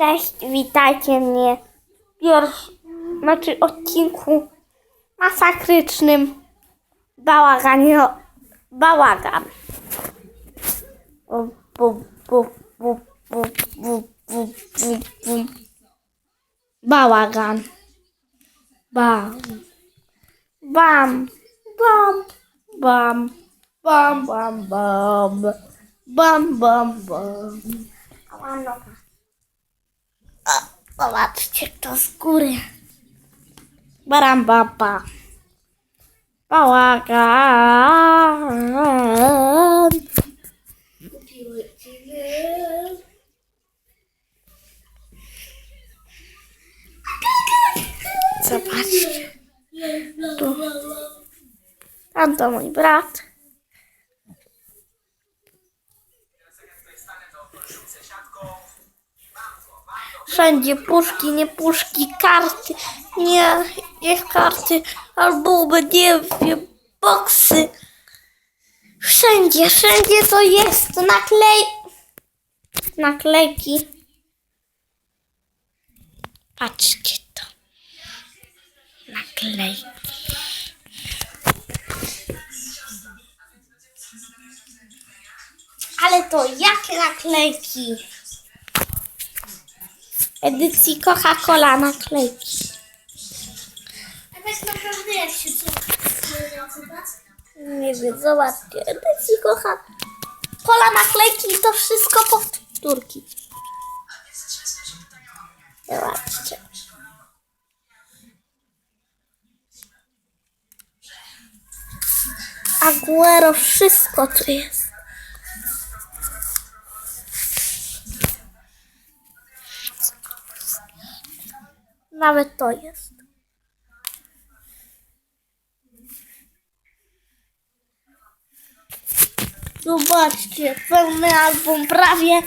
Cześć, witajcie mnie w pierwszym, znaczy odcinku masakrycznym bałaganie, bałagan. Bałagan. Bam. Bam. Bam. Bam. Bam, bam, bam. Bam, bam, bam. Zobaczcie to z góry. Barambapa. Bałagan. Zobaczcie. Tu. Tam to mój brat. Wszędzie puszki, nie puszki, karty, nie, nie karty, albumy, nie wiem, boksy. Wszędzie, wszędzie to jest. Naklej... Naklejki. Patrzcie to. Naklejki. Ale to jakie naklejki? Edycji Coca-Cola naklejki. A tak naprawdę jak się co? Nie wiem, zobaczcie. Edycji Coca-Cola naklejki i to wszystko powtórki. Zobaczcie. Aguero, wszystko tu jest. Nawet to jest. Zobaczcie, pełny album prawie.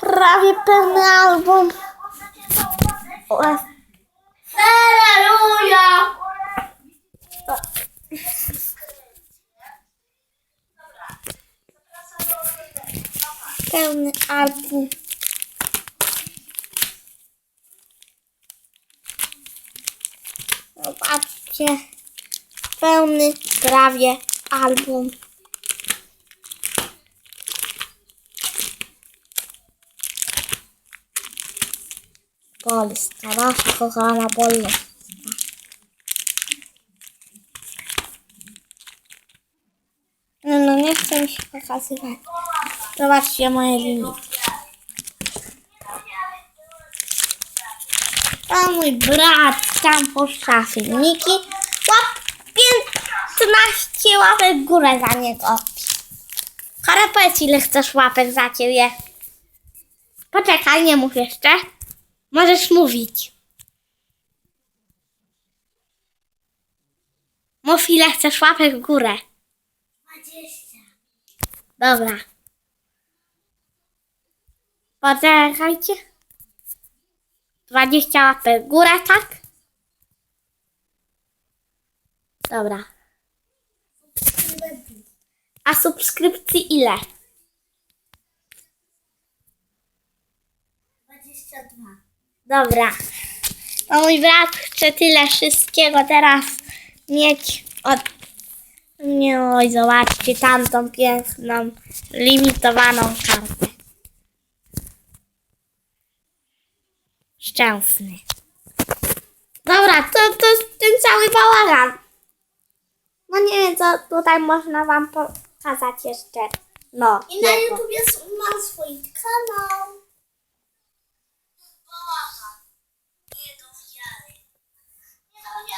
Prawie pełny album. Halleluja! pełny album. Zobaczcie, pełny prawie album. Polska, nasza kochana Polska. No, no nie chcę mi się pokazywać. Zobaczcie moje linijki. A mój brat tam puszcza filmiki. Łap 15 łapek w górę za niego. Chora, powiedz ile chcesz łapek za ciebie. Poczekaj, nie mów jeszcze. Możesz mówić. Mów ile chcesz łapek w górę. 20. Dobra. Poczekajcie. 20 łapek w górę, tak? Dobra. A subskrypcji ile? 22. Dobra. A mój brat chce tyle wszystkiego teraz mieć od... Nie, oj, zobaczcie tamtą piękną, limitowaną kartę. Szczęsny. Dobra, to, to jest ten cały bałagan. No nie wiem, co tutaj można wam pokazać jeszcze. No. I na jego. YouTubie mam swój kanał.